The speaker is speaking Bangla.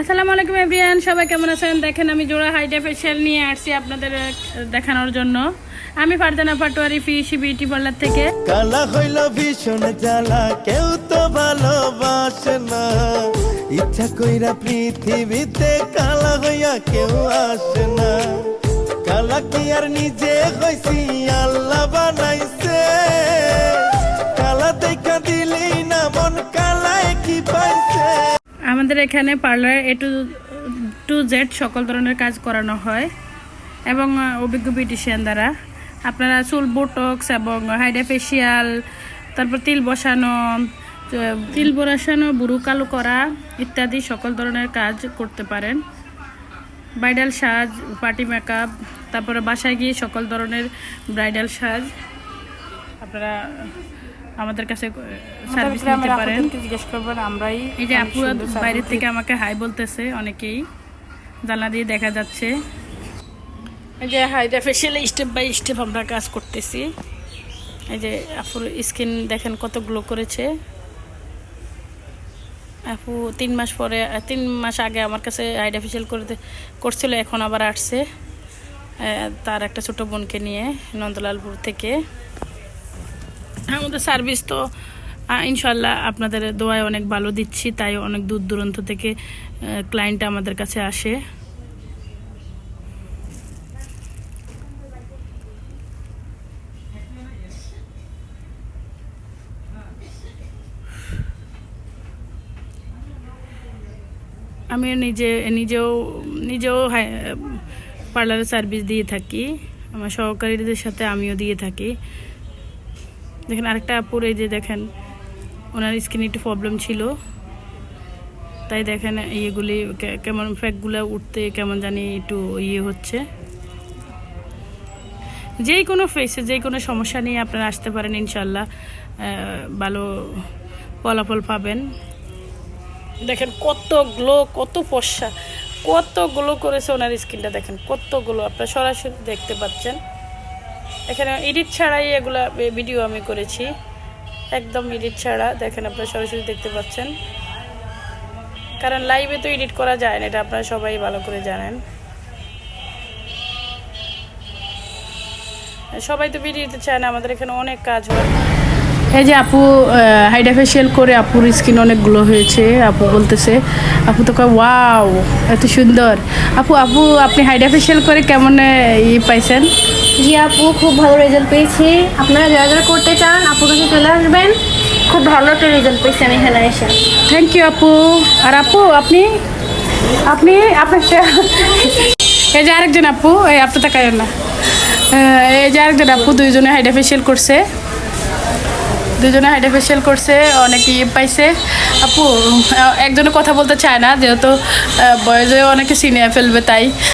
আসসালামু আলাইকুম এভরিয়ান সবাই কেমন আছেন? দেখেন, আমি জোড়া হাইডা ফেশিয়াল নিয়ে আসছি আপনাদের দেখানোর জন্য। আমি Farzana Patowari fishy beauty parlour থেকে। কালা হইল ভীষণ জ্বালা, কেউ তো ভালোবাসে না। ইচ্ছা কইরা পৃথিবীতে কালা হইয়া কেউ আসে না। কালা কি আর নিজে হইছি? আমাদের এখানে পার্লারে এ টু টু জেড সকল ধরনের কাজ করানো হয় এবং অভিজ্ঞ বিউটিশিয়ান দ্বারা। আপনারা চুল বোটক্স এবং হাইডা ফেশিয়াল তারপর তিল বসানো তিল বসানো বুড়ো কালো করা ইত্যাদি সকল ধরনের কাজ করতে পারেন। ব্রাইডাল সাজ পার্টি মেকআপ তারপরে বাসায় গিয়ে সকল ধরনের ব্রাইডাল সাজ। আপনারা আমাদের কাছে সার্ভিস নিতে পারেন। জিজ্ঞেস করবেন আমরাই এই যে আপু বাইরের থেকে আমাকে হাই বলতেছে অনেকেই। জানলা দিয়ে দেখা যাচ্ছে। এই যে hydra facial step by step আমরা কাজ করতেছি। এই যে আপুর স্কিন দেখেন কত গ্লো করেছে। আপু তিন মাস পরে তিন মাস আগে আমার কাছে হাইডা ফেশিয়াল করতে করছিল এখন আবার আসছে। তার একটা ছোট বোনকে নিয়ে নন্দলালপুর থেকে। আমাদের সার্ভিস তো ইনশাল্লাহ আপনাদের দোয়ায় অনেক ভালো দিচ্ছি, তাই অনেক দূর দূরান্ত থেকে ক্লায়েন্ট আমাদের কাছে আসে। আমি নিজে, নিজেও নিজেও পার্লারে সার্ভিস দিয়ে থাকি, আমার সহকারীদের সাথে আমিও দিয়ে থাকি। দেখেন আরেকটা আপুর এই যে দেখেন, ওনার স্কিনে একটু প্রবলেম ছিল। তাই দেখেন ইয়েগুলি কেমন ফ্যাকগুলো উঠতে কেমন জানি একটু ইয়ে হচ্ছে। যেই কোনো ফেসে যে কোনো সমস্যা নিয়ে আপনারা আসতে পারেন ইনশাল্লাহ ভালো ফলাফল পাবেন। দেখেন কত গ্লো কত ফর্সা, কত গ্লো করেছে ওনার স্কিনটা দেখেন, কত গ্লো আপনারা সরাসরি দেখতে পাচ্ছেন। এখানে এডিট ছাড়াই এগুলা ভিডিও আমি করেছি। একদম এডিট ছাড়া। দেখেন আপনারা সরাসরি দেখতে পাচ্ছেন। কারণ লাইভে তো এডিট করা যায় না, এটা আপনারা সবাই ভালো করে জানেন। সবাই তো ভিডিও দিতে চায় না, আমাদের এখানে অনেক কাজ হয়। এই যে আপু হাইডা ফেশিয়াল করে আপুর স্কিন অনেক গ্লো হয়েছে আপু বলতেছে আপু তো কয় ওয়াও এত সুন্দর। আপু আপু আপনি হাইডা ফেশিয়াল করে কেমন ই পাইছেন? জি আপু খুব ভালো রেজাল্ট পেয়েছি। আপনারা যারা যারা করতে চান আপুর কাছে চলে আসবেন। খুব ভালো একটা রেজাল্ট পেয়েছি আমি এখানে এসে। থ্যাংক ইউ আপু। আর আপু আপনি? আপনি আপনার এই যে আরেকজন আপু এই আপু তাকায় না। এই যে আরেকজন আপু দুইজনে হাইডা ফেশিয়াল করছে। দুজনে হাইডা ফেশিয়াল করছে, অনেকে ইয়ে পাইছে। আপু একজনে কথা বলতে চায় না, যেহেতু বয়সেও বয়সে অনেকে সিনিয়ে ফেলবে তাই।